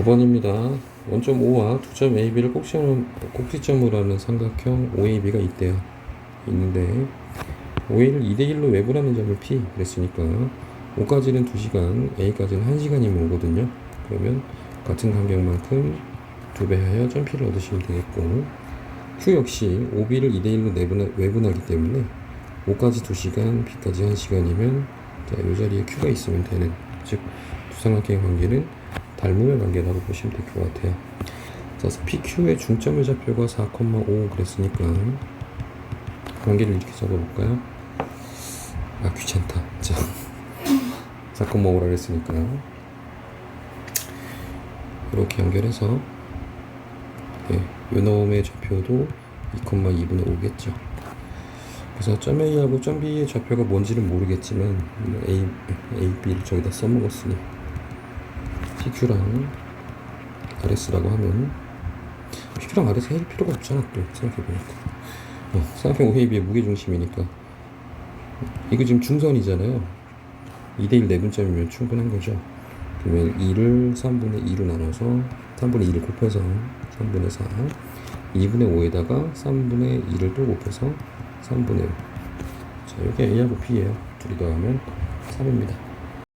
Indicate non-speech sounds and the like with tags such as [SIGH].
9번입니다. 원점5와 2점 AB를 꼭지점, 꼭지점으로 하는 삼각형 OAB가 있대요. 있는데 OA를 2대1로 외분하는 점을 P 그랬으니까 O까지는 2시간, A까지는 1시간이면 오거든요. 그러면 같은 간격만큼 2배 하여 점 P를 얻으시면 되겠고 Q 역시 OB를 2대1로 내분하, 외분하기 때문에 O까지 2시간, B까지 1시간이면 자, 이 자리에 Q가 있으면 되는 즉 두삼각형의 관계는 닮음의 관계라고 보시면 될 것 같아요. 자, PQ의 중점의 좌표가 4,5 그랬으니까 관계를 이렇게 적어볼까요? 아 귀찮다. 자, [LAUGHS] 4,5라 그랬으니까 이렇게 연결해서 예, 요 놈의 좌표도 2,2분의 5겠죠. 그래서 점 A하고 점 B의 좌표가 뭔지는 모르겠지만 A, A, B를 저기다 써먹었으니 PQ랑 RS라고 하면 PQ랑 RS 할 필요가 없잖아 또 생각해보니까. 어, 쌍평 OAB의 무게중심이니까. 이거 지금 중선이잖아요. 2대1 내분점이면 충분한 거죠. 그러면 2를 3분의 2로 나눠서 3분의 2를 곱해서 3분의 4 2분의 5에다가 3분의 2를 또 곱해서 3분의 5 자, 이게 A하고 B예요 둘이 더하면 3입니다